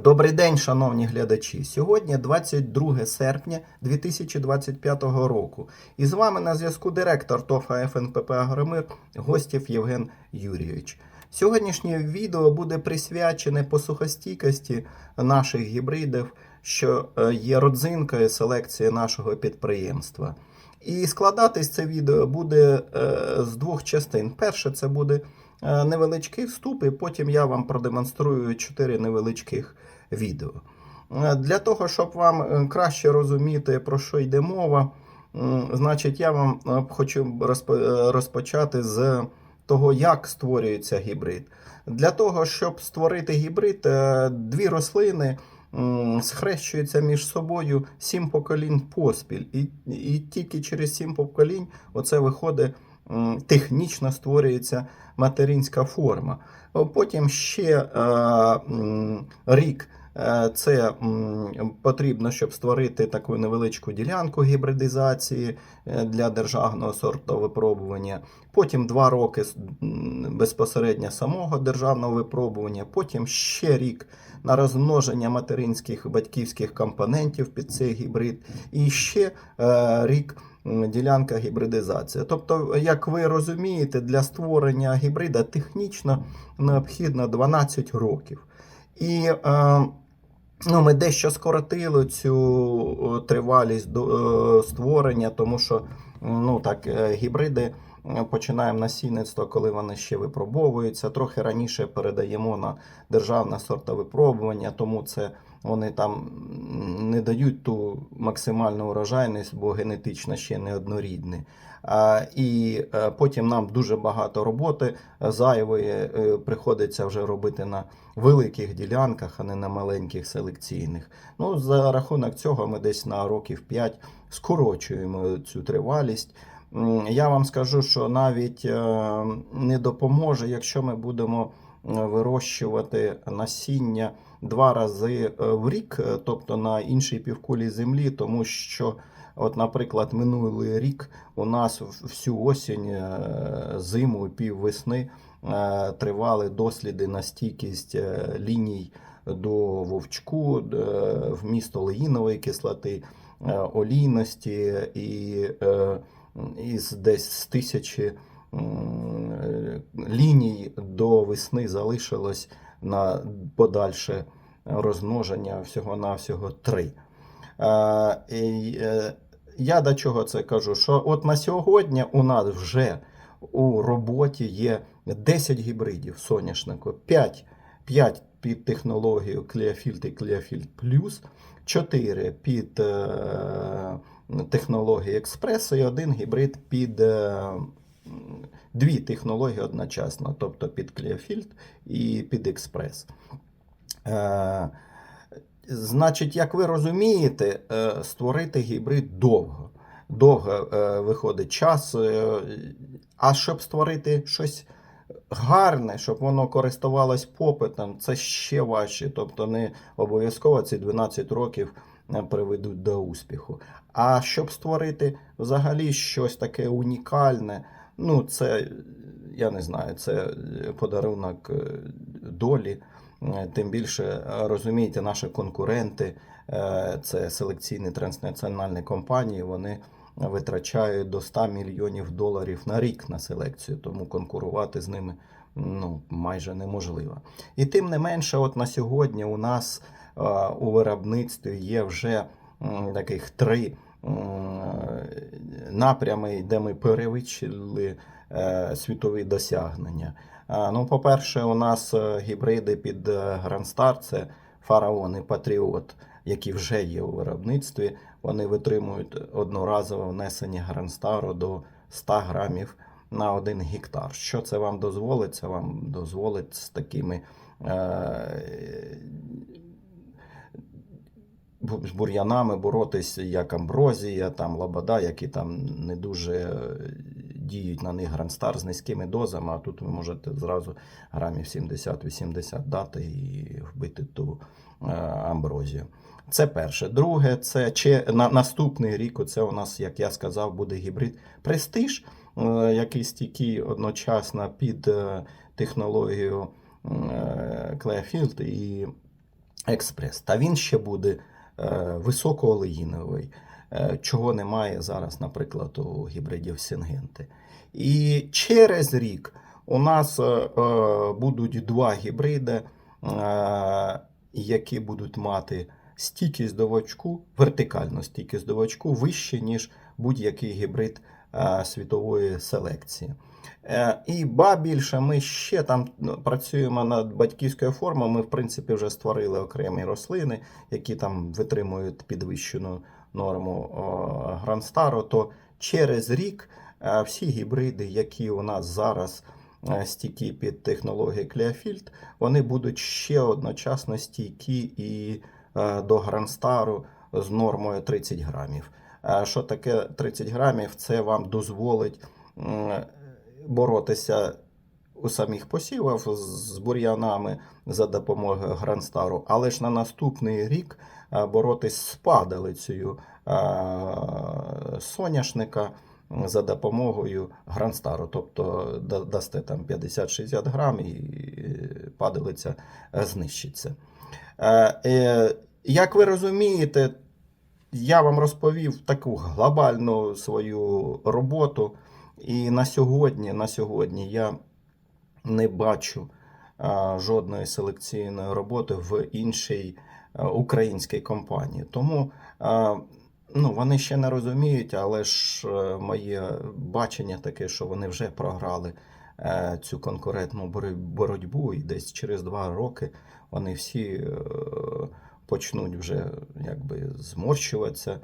Добрий день, шановні глядачі. Сьогодні 22 серпня 2025 року. І з вами на зв'язку директор ТОФА ФНПП Агромир Гостєв Євген Юрійович. Сьогоднішнє відео буде присвячене посухостійкості наших гібридів, що е, є родзинкою селекції нашого підприємства. І складатись це відео буде е, з двох частин. Перше, це буде невеличкий вступ, і потім я вам продемонструю чотири невеличких відео. Е, Для того, щоб вам е, краще розуміти, про що йде мова, значить, я вам е, хочу розпо- е, розпочати з того, як створюється гібрид. Для того, щоб створити гібрид, е, дві рослини схрещуються між собою сім поколінь поспіль. І, і тільки через сім поколінь оце виходить, технічно створюється материнська форма. Потім ще е, рік. Е, Це потрібно, щоб створити таку невеличку ділянку гібридизації е, для державного сорту випробування. Потім два роки безпосередньо самого державного випробування. Потім ще рік на розмноження материнських батьківських компонентів під цей гібрид. І ще е, рік ділянка гібридизації. Тобто, як ви розумієте, для створення гібрида технічно необхідно 12 років. І е, ну, ми дещо скоротили цю тривалість до е, створення, тому що ну, так, е, гібриди е, починаємо насінництво, коли вони ще випробовуються. Трохи раніше передаємо на державне сортовипробування, тому це вони там не дають ту максимальну урожайність, бо генетично ще не однорідні. І е, потім нам дуже багато роботи е, зайвої е, приходиться вже робити на великих ділянках, а не на маленьких селекційних. Ну, за рахунок цього ми десь на років 5 скорочуємо цю тривалість. Я вам скажу, що навіть не допоможе, якщо ми будемо вирощувати насіння два рази е, в рік, е, тобто на іншій півкулі землі, тому що, от, наприклад, минулий рік у нас всю осінь, е, зиму і піввесни тривали досліди на стійкість ліній до вовчку, е, вмісту леїнової кислоти, олійності і із десь з тисячі ліній до весни залишилось на подальше розмноження всього-навсього три. Е, і, е, Я до чого це кажу? Що от на сьогодні у нас вже у роботі є 10 гібридів соняшнику, 5, 5 під технологію Clearfield і Clearfield Plus, 4 під е, технології експресу і один гібрид під дві технології одночасно, тобто під Clearfield і під експрес. Е, Значить, як ви розумієте, е, створити гібрид довго. Довго е, виходить час. е, А щоб створити щось гарне, щоб воно користувалось попитом, це ще важче. Тобто не обов'язково ці 12 років приведуть до успіху. А щоб створити взагалі щось таке унікальне, ну це я не знаю, це подарунок е, долі. Е, Тим більше е, розумієте, наші конкуренти, це селекційні транснаціональні компанії, вони витрачають до 100 мільйонів доларів на рік на селекцію, тому конкурувати з ними ну, майже неможливо. І тим не менше, от на сьогодні у нас у виробництві є вже таких три напрями, де ми перевищили е, світові досягнення. А, Ну, по-перше, у нас е, гібриди під е, Star, це фараон і Патріот, які вже є у виробництві. Вони витримують одноразове внесення Star до 100 грамів на 1 гектар. Що це вам дозволить? Це вам дозволить з такими е, з бур'янами боротися, як амброзія, там лабада, які там не дуже е, діють на них гранстар з низькими дозами, а тут ви можете зразу грамів 70-80 дати і вбити ту е, амброзію. Це перше. Друге, це чи на наступний рік. Це у нас, як я сказав, буде гібрид престиж, е, який стійкий одночасно під технологію е, і експрес. Та він ще буде високоолеїновий, е, чого немає зараз, наприклад, у гібридів Сінгенти. І через рік у нас е, е, будуть два гібриди, е, які будуть мати стійкість до вачку, вертикальну стійкість до вачку вище, ніж будь-який гібрид е, світової селекції. Е, І ба більше, ми ще там ну, працюємо над батьківською формою. Ми, в принципі, вже створили окремі рослини, які там витримують підвищену норму о, Гранстару. То через рік е, всі гібриди, які у нас зараз е, стійкі під технологією Клеофільд, вони будуть ще одночасно стійкі і е, до Гранстару з нормою 30 грамів. Е, Що таке 30 грамів? Це вам дозволить боротися у самих посівах з бур'янами за допомогою Гранстару, але ж на наступний рік е, боротись з падалицею е, соняшника за допомогою Гранстару. Тобто дасте там 50-60 грам і падалиця знищиться. Як ви розумієте, я вам розповів таку глобальну свою роботу. І на сьогодні, на сьогодні я не бачу а, жодної селекційної роботи в іншій а, українській компанії. Тому а, ну, вони ще не розуміють, але ж е, моє бачення таке, що вони вже програли е, цю конкурентну боротьбу, і десь через два роки вони всі е, почнуть вже якби зморщуватися,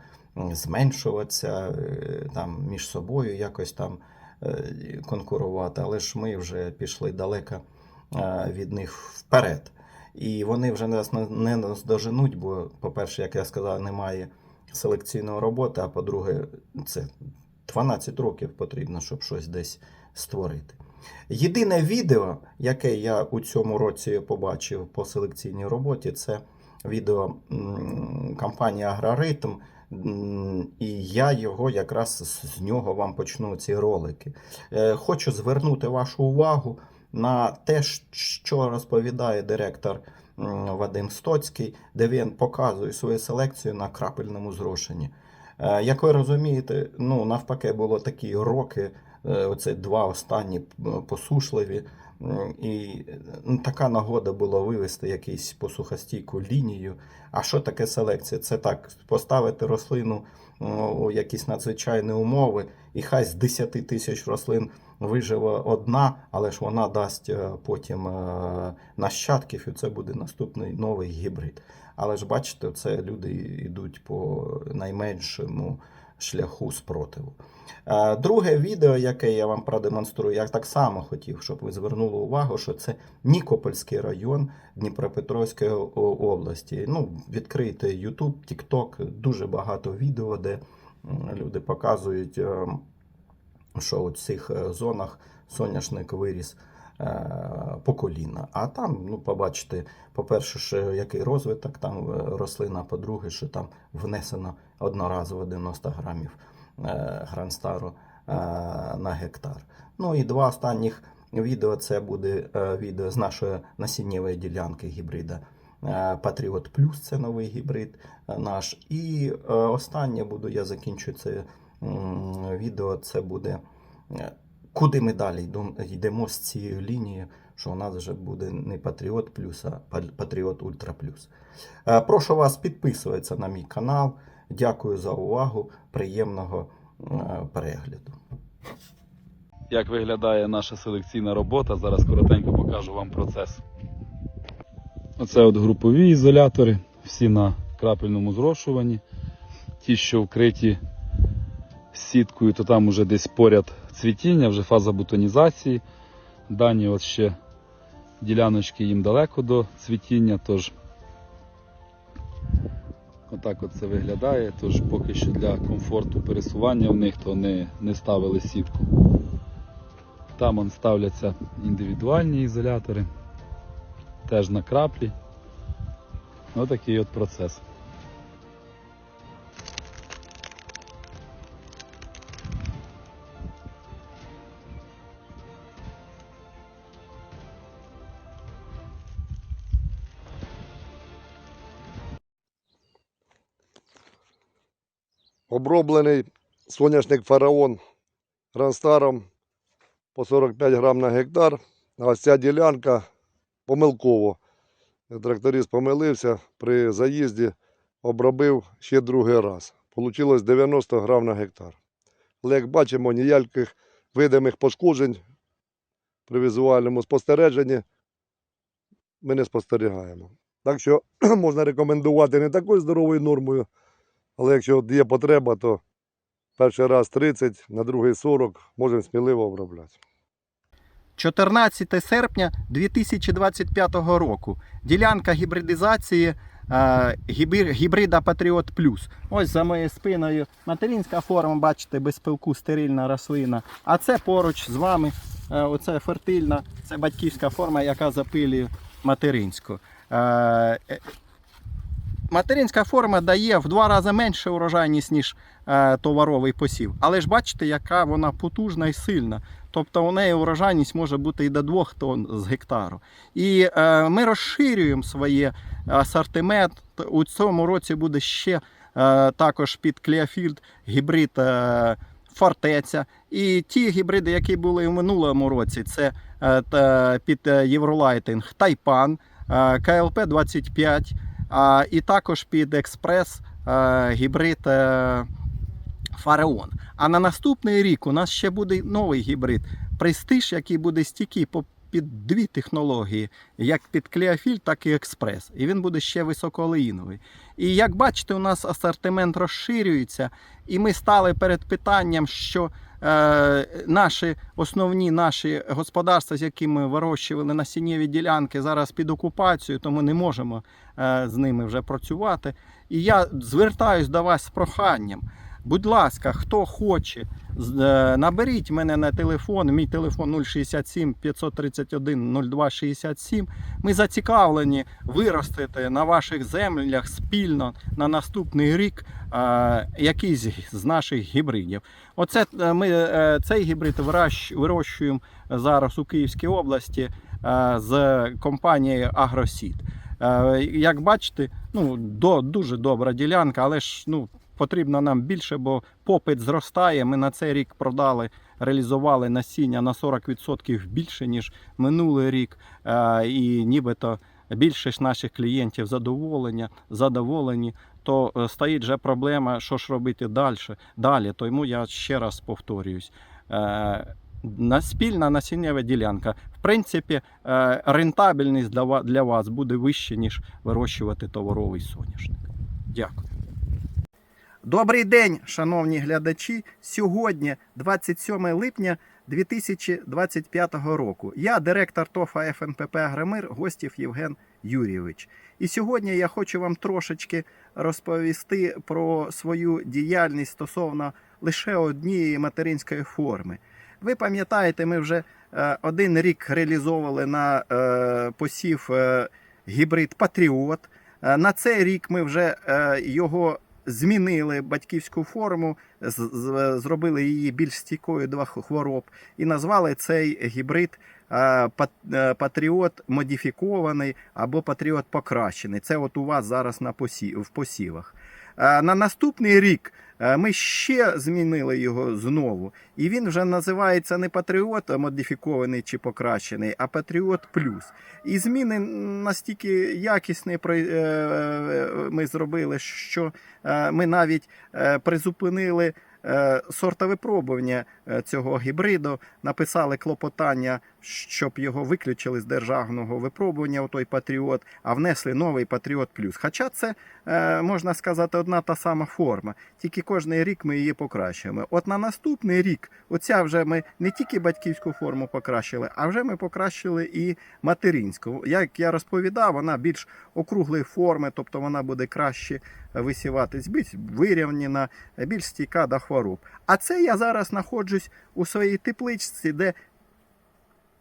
зменшуватися, е, там між собою якось там е, конкурувати. Але ж ми вже пішли далеко е, від них вперед. І вони вже нас не- наздоженуть, бо, по-перше, як я сказав, немає селекційної роботи, а по-друге, це 12 років потрібно, щоб щось десь створити. Єдине відео, яке я у цьому році побачив по селекційній роботі, це відео компанії Агроритм. І я його якраз з- нього вам почну ці ролики. Е, Хочу звернути вашу увагу на те, що розповідає директор Вадим Стоцький, де він показує свою селекцію на крапельному зрошенні. Е, Як ви розумієте, ну навпаки, було такі роки, е, оце два останні посушливі. І ну, така нагода була вивести якусь посухостійку лінію. А що таке селекція? Це так, поставити рослину у якісь надзвичайні умови, і хай з 10 тисяч рослин виживе одна, але ж вона дасть е, потім е, нащадків, і це буде наступний новий гібрид. Але ж бачите, це люди йдуть по найменшому шляху спротиву. Друге відео, яке я вам продемонструю, я так само хотів, щоб ви звернули увагу, що це Нікопольський район Дніпропетровської області. Ну, відкрийте YouTube, TikTok, дуже багато відео, де люди показують, е, що у цих е, зонах соняшник виріс по коліна. А там, ну, побачите, по-перше, що який розвиток там е, рослина, по-друге, що там внесено одноразово 90 грамів е, гранстару е, на гектар. Ну і два останніх відео це буде е, відео з нашої насіннєвої ділянки гібрида. Е, Патріот Плюс це новий гібрид е, наш. І е, останнє буду, я закінчу це відео. Це буде е, куди ми далі йдемо- з цією лінією, що у нас вже буде не Патріот Плюс, а Патріот Ультра Плюс. Е, Прошу вас підписуватися на мій канал. Дякую за увагу. Приємного е, перегляду. як виглядає наша селекційна робота. Зараз коротенько покажу вам процес. Оце от групові ізолятори, всі на крапельному зрошуванні. Ті, що вкриті сіткою, то там уже десь поряд цвітіння, вже фаза бутонізації. Дані от ще діляночки їм далеко до цвітіння, тож отак от це виглядає. Тож поки що для комфорту пересування в них то не, не ставили сітку. Там он ставляться індивідуальні ізолятори, теж на краплі. Ось такий от процес. Оброблений соняшник фараон Гранстаром по 45 грам на гектар. А ця ділянка помилково. Тракторист помилився при заїзді, обробив ще другий раз. Получилось 90 грам на гектар. Але як бачимо, ніяких видимих пошкоджень при візуальному спостереженні ми не спостерігаємо. Так що можна рекомендувати не такою здоровою нормою, але якщо є потреба, то перший раз 30, на другий 40 можемо сміливо обробляти. 14 серпня 2025 року. Ділянка гібридизації е, гібрида Патріот Плюс. Ось за моєю спиною материнська форма, бачите, без пилку стерильна рослина. А це поруч з вами. е, Оце фертильна, це батьківська форма, яка запилює материнську. Материнська форма дає в два рази менше урожайність, ніж е, товаровий посів. Але ж бачите, яка вона потужна і сильна. Тобто у неї урожайність може бути і до 2 тонн з гектару. І е, ми розширюємо своє асортимент. У цьому році буде ще е, також під Клеофілд гібрид е, фортеця. І ті гібриди, які були в минулому році, це е, під е, Євролайтинг Тайпан, е, КЛП 25, а, і також під експрес е, гібрид. Е, Фараон. А на наступний рік у нас ще буде новий гібрид Престиж, який буде стійкий по під дві технології, як під Клеофіль, так і експрес. І він буде ще високоолеїновий. І як бачите, у нас асортимент розширюється, і ми стали перед питанням, що наші основні наші господарства, з якими вирощували насіннєві ділянки, зараз під окупацією, тому не можемо е, з ними вже працювати. І я звертаюсь до вас з проханням. Будь ласка, хто хоче, е, наберіть мене на телефон. Мій телефон 067 531 0267. Ми зацікавлені виростити на ваших землях спільно на наступний рік е, якийсь з наших гібридів. Оце е, ми цей гібрид вирощуємо зараз у Київській області з компанією Агросід. Як бачите, ну до дуже добра ділянка, але ж ну потрібно нам більше, бо попит зростає. Ми на цей рік продали, реалізували насіння на 40% більше ніж минулий рік. Е, І нібито більше наших клієнтів задоволення, задоволені. То е, стоїть вже проблема, що ж робити далі. Далі. Тому я ще раз повторююсь. Е, на спільна насіннєва ділянка. В принципі, рентабельність для вас буде вища, ніж вирощувати товаровий соняшник. Дякую. Добрий день, шановні глядачі. Сьогодні, 27 липня 2025 року. Я директор ТОФА ФНПП Агромир, гостів Євген Юрійович. І сьогодні я хочу вам трошечки розповісти про свою діяльність стосовно лише однієї материнської форми. Ви пам'ятаєте, ми вже е, один рік реалізовували на е, посів е, гібрид Патріот. На цей рік ми вже його змінили батьківську форму, зробили її більш стійкою до хвороб і назвали цей гібрид е, е, Патріот модифікований або Патріот покращений. Це от у вас зараз на посі... в посівах. Е, На наступний рік е, ми ще змінили його знову, і він вже називається не Патріот модифікований чи покращений, а Патріот Плюс. І зміни настільки якісні е, ми зробили, що ми навіть призупинили е, сортовипробування е, цього гібриду, написали клопотання, щоб його виключили з державного випробування, отой Патріот, а внесли новий Патріот Плюс. Хоча це, е, можна сказати, одна та сама форма, тільки кожний рік ми її покращуємо. От на наступний рік, оця вже ми не тільки батьківську форму покращили, а вже ми покращили і материнську. Як я розповідав, вона більш округлої форми, тобто вона буде краще висіватись, більш вирівняна, більш стійка до хвороб. А це я зараз знаходжусь у своїй тепличці, де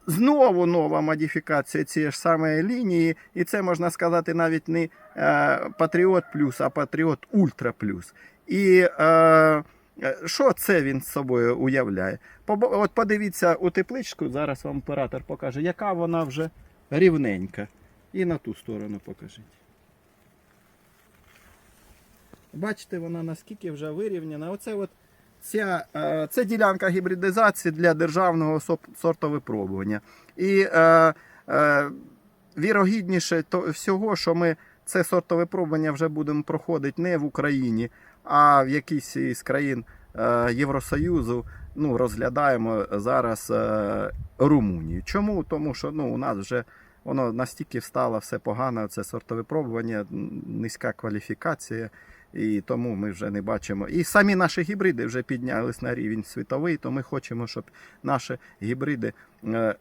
знову нова модифікація цієї ж самої лінії, і це можна сказати навіть не е, Патріот Плюс, а Патріот Ультра Плюс. І е, е, що це він з собою уявляє? От подивіться у тепличку, зараз вам оператор покаже, яка вона вже рівненька. І на ту сторону покажіть. Бачите, вона наскільки вже вирівняна. Оце от ця, е, це ділянка гібридизації для державного сортовипробування. І е, е, вірогідніше всього, що ми це сортовипробування вже будемо проходити не в Україні, а в якійсь із країн е, Євросоюзу. Ну, розглядаємо зараз е, Румунію. Чому? Тому що ну, у нас вже воно настільки встало все погано, це сортовипробування, низька кваліфікація. І тому ми вже не бачимо. І самі наші гібриди вже піднялись на рівень світовий, то ми хочемо, щоб наші гібриди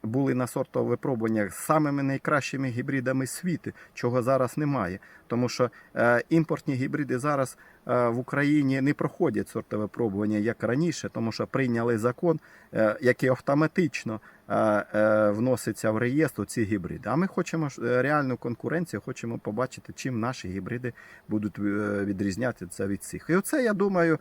були на сортовипробуваннях з самими найкращими гібридами світу, чого зараз немає. Тому що е, імпортні гібриди зараз е, в Україні не проходять сортовипробування як раніше, тому що прийняли закон, е, який автоматично е, е, вноситься в реєстр ці гібриди. А ми хочемо е, реальну конкуренцію, хочемо побачити, чим наші гібриди будуть е, відрізнятися від цих. І оце я думаю,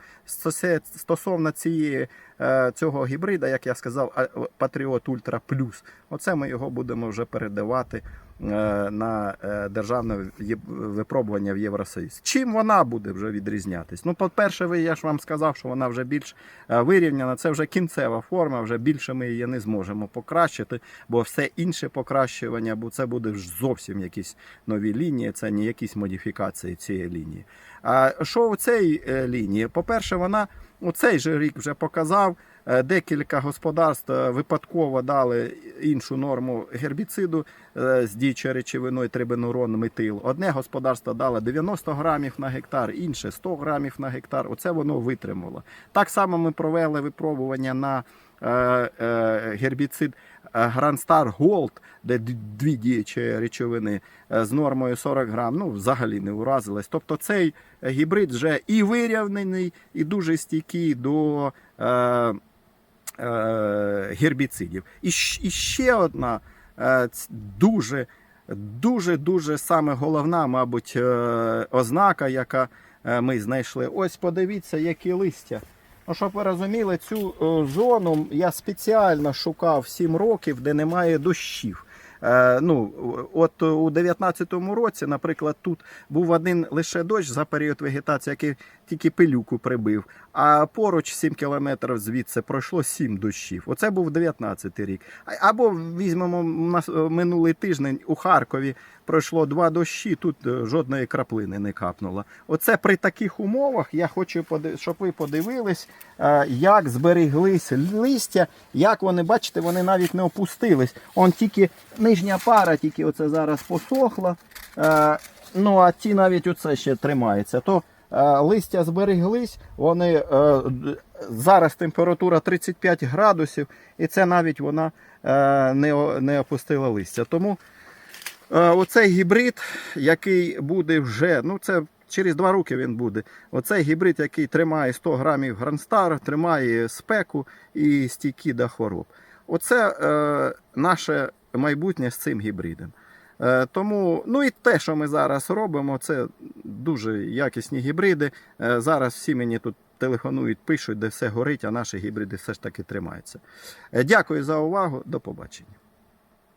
стосовно цієї е, цього гібрида, як я сказав, а- Patriot Ultra Plus, оце ми його будемо вже передавати е, на е, державне випробування в Євросоюз. Чим вона буде вже відрізнятись? Ну, по-перше, я ж вам сказав, що вона вже більш е, вирівняна. Це вже кінцева форма, вже більше ми її не зможемо покращити, бо все інше покращування, бо це буде ж зовсім якісь нові лінії, це не якісь модифікації цієї лінії. А що у цій лінії? По-перше, вона у цей же рік вже показав. Е, Декілька господарств е, випадково дали іншу норму гербіциду е, з діючою речовиною трибенурон метил. Одне господарство дало 90 грамів на гектар, інше 100 грамів на гектар. Оце воно витримало. Так само ми провели випробування на гербіцид Star Gold, де дві діючі речовини з нормою 40 грам, ну взагалі не уразилась. Тобто цей гібрид вже і вирівнений, і дуже стійкий до гербіцидів. І, ще одна е, дуже, дуже, дуже саме головна, мабуть, е, ознака, яка е, ми знайшли. Ось подивіться, які листя. Ну, щоб ви розуміли, цю е, зону я спеціально шукав 7 років, де немає дощів. Е, ну, от у 19-му році, наприклад, тут був один лише дощ за період вегетації, який тільки пилюку прибив. А поруч 7 кілометрів звідси пройшло 7 дощів. Оце був 19-й рік. Або візьмемо минулий тиждень у Харкові пройшло два дощі, тут е, жодної краплини не капнуло. Оце при таких умовах я хочу, щоб ви подивились, е, як збереглись листя, як вони, бачите, вони навіть не опустились. Он тільки нижня пара, тільки оце зараз посохла. Е, Ну, а ті навіть оце ще тримається. То листя збереглись, вони зараз температура 35 градусів, і це навіть вона не, опустила листя. Тому оцей гібрид, який буде вже, ну це через два роки він буде. Оцей гібрид, який тримає 100 грамів гранстар, тримає спеку і стійкі до хвороб. Оце е, наше майбутнє з цим гібридом. Е, Тому, ну і те, що ми зараз робимо, це дуже якісні гібриди. Е, Зараз всі мені тут телефонують, пишуть, де все горить, а наші гібриди все ж таки тримаються. Е, Дякую за увагу. До побачення.